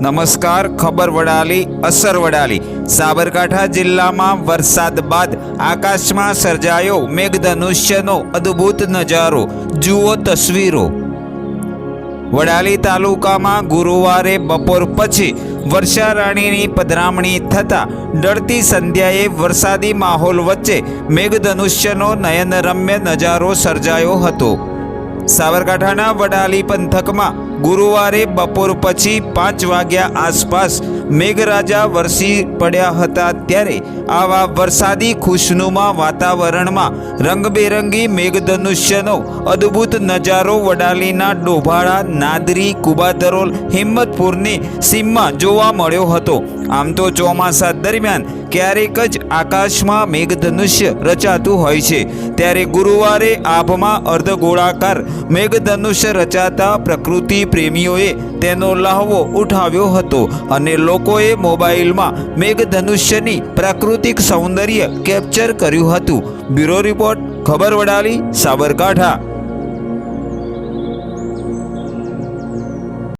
નમસ્કાર, ખબર વડાલી, અસર વડાલી. સાબરકાંઠા જિલ્લામાં વરસાદ બાદ આકાશમાં સર્જાયો મેઘધનુષ્યનો અદ્ભુત નજારો. જુઓ તસવીરો. વડાલી તાલુકામાં ગુરુવારે બપોર પછી વર્ષારાણીની પધરામણી થતાં ડળતી સંધ્યાએ વરસાદી માહોલ વચ્ચે મેઘધનુષ્યનો નયનરમ્ય નજારો સર્જાયો હતો. સાબરકાંઠાના વડાલી પંથકમાં ગુરુવારે બપોર પછી પાંચ વાગ્યા આસપાસ મેઘરાજા વરસી પડ્યા હતા ત્યારે આવા વરસાદી ખુશનુમા વાતાવરણમાં રંગબેરંગી મેઘધનુષ્યનો અદ્ભુત નજારો વડાલીના ડોભાળા, નાદરી, કુબાદરોલ, હિંમતપુરની સીમમાં જોવા મળ્યો હતો. આમ તો ચોમાસા દરમિયાન ક્યારેક જ આકાશમાં મેઘધનુષ્ય રચાતું હોય છે. ત્યારે ગુરુવારે આભમાં અર્ધગોળાકાર મેઘધનુષ્ય રચાતા પ્રકૃતિ પ્રેમીઓએ તેનો લહાવો ઉઠાવ્યો હતો અને લોકોએ મોબાઈલમાં મેઘધનુષ્યની પ્રાકૃતિક સૌંદર્ય કેપ્ચર કર્યું હતું. બ્યુરો રિપોર્ટ, ખબર વડાલી, સાબરકાંઠા.